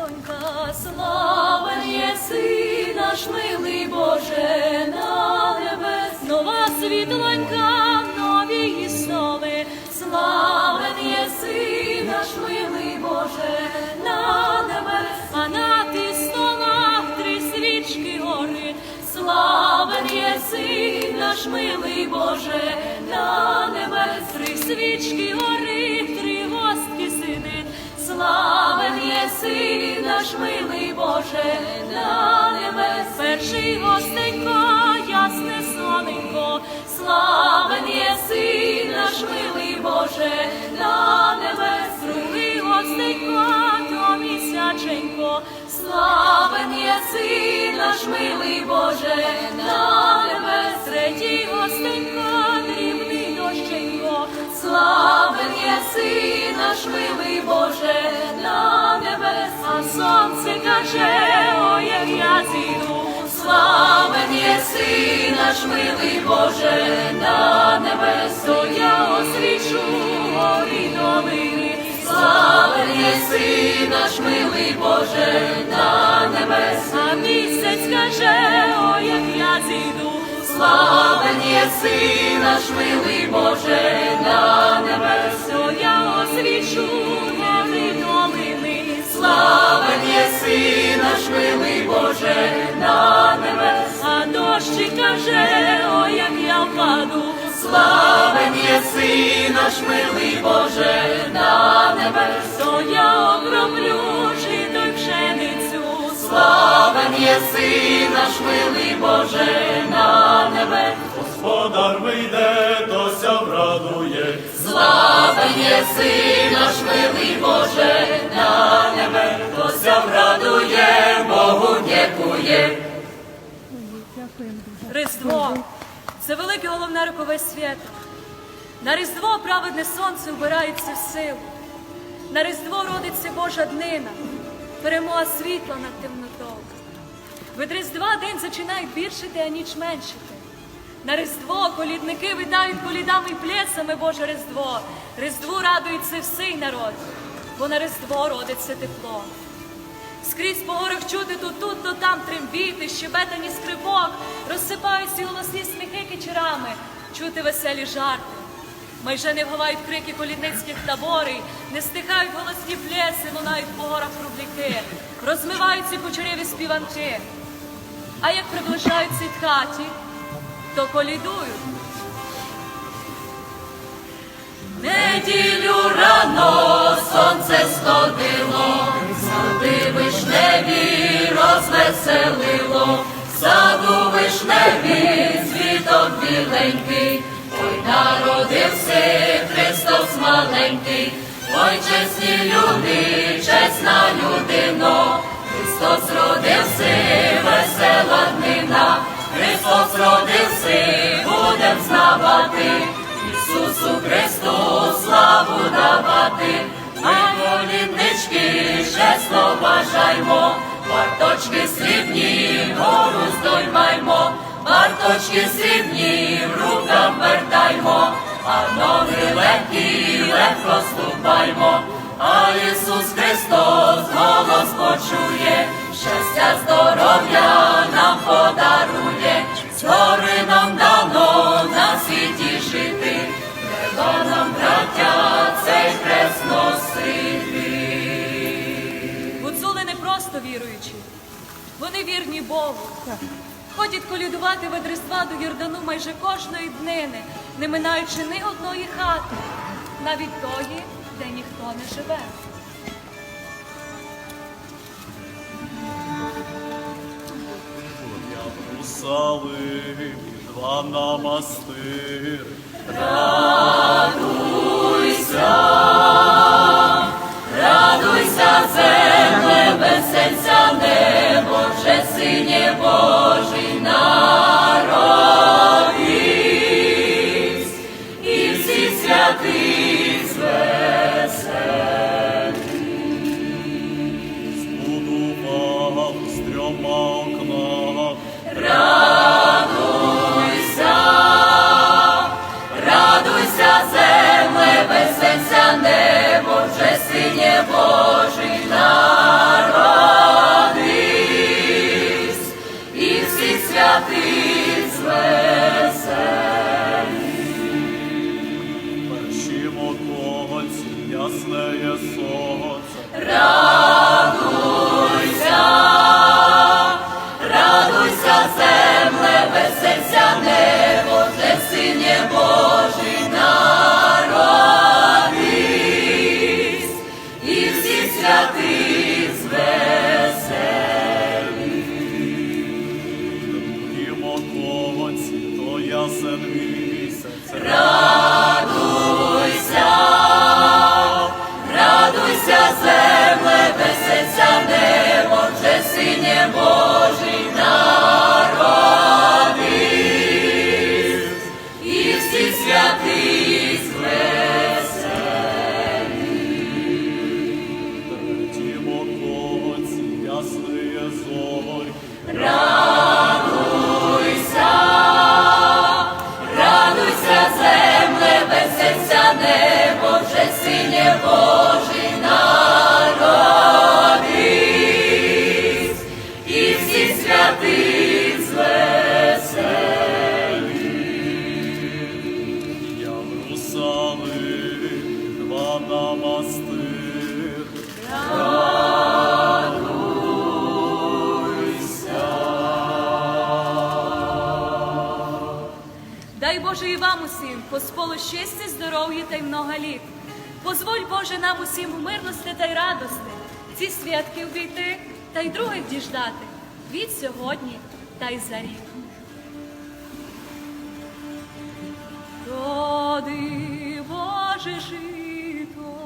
світлонька, славен єси наш милий Боже, на небес. Нова світлонька, нові основи, славен єси наш милий Боже, на небес. А на ти столах три свічки гори, славен єси наш милий Боже, на небес. Три свічки гори, три гостки сидить, славен єси наш милий Боже, на небес. Перший гостенько, ясне соненько, славен єси наш милий Боже, на небес. Другий гостенько, то місяченько, славен єси наш милий Боже, на небес. Третій гостенько, дрібний дощенько, славен єси наш милий Боже, на небес. Сонце каже, ой, як я зійду, славен єси наш милий Боже, на небес. То я освічу горі долини, славен єси наш милий Боже, на небес. А місяць каже, ой, як я зійду, славен єси наш милий Боже, на небес. То я освічу милий Боже, на небес. А дощі каже, ой, як я впаду, славен єси наш милий Боже, на небес. То я оброблю жито й пшеницю, славен єси наш милий Боже, на небес. Господар вийде, тося врадує, Славен єси наш милий Боже, на небе, Тося врадує, Богу дякує. Різдво це велике головне рокове свято. На Різдво праведне сонце вбирається в силу. На Різдво родиться Божа днина, перемога світла над темнотою. Від Різдва день зачинають більшити, а ніч меншити. На Різдво колідники вітають колідами й плесами Боже Різдво. Різдву радується всій народ, бо на Різдво родиться тепло. Скрізь по горах чути то тут, то там трембіти, щебетані скрипок, розсипаються голосні сміхи кичерами, чути веселі жарти. Майже не вгавають крики колідницьких таборей, не стихають голосні плеси, лунають по горах рубліки, розмиваються кучеряві співанки. А як приближаються й хаті, то колідують. Неділю рано сонце сходило, сади вишневі розвеселило, саду вишневі цвіток біленький, ой народився Христос маленький, ой чесні люди, чесна людино, Христос родився, весела днина, Христос родився, будем знавати. Ісусу Христу славу давати, ми коліднички чесно бажаймо, барточки срібні, гору здоймаймо, барточки срібні, в руках вертаймо, а ноги легкі, легко ступаймо, а Ісус Христос голос почує, щастя, здоров'я нам подарує, згори нам дано вони вірні Богу. Ходять колядувати Різдва до Йордану майже кожної днини, не минаючи ні одної хати, навіть тої, де ніхто не живе. Русалим, два намастир. Синє ясне сонце. Сині Божий народись, і всі святи звесели. Третім околоці, ясне зорі. Радуйся, радуйся, земле, веселься небо, вже синє Божий посполу щастя, здоров'я та й много літ. Позволь Боже нам усім у мирності та й радости, ці святки вбійти та й других діждати від сьогодні та й за рік. Роди Боже жито,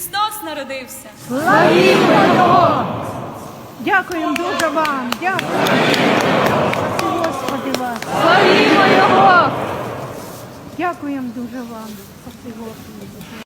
Христос народився. Дякуємо дуже вам. Дякуємо, Господи вас. Славімо Його. Дякуємо дуже вам. Спасибо, Господи.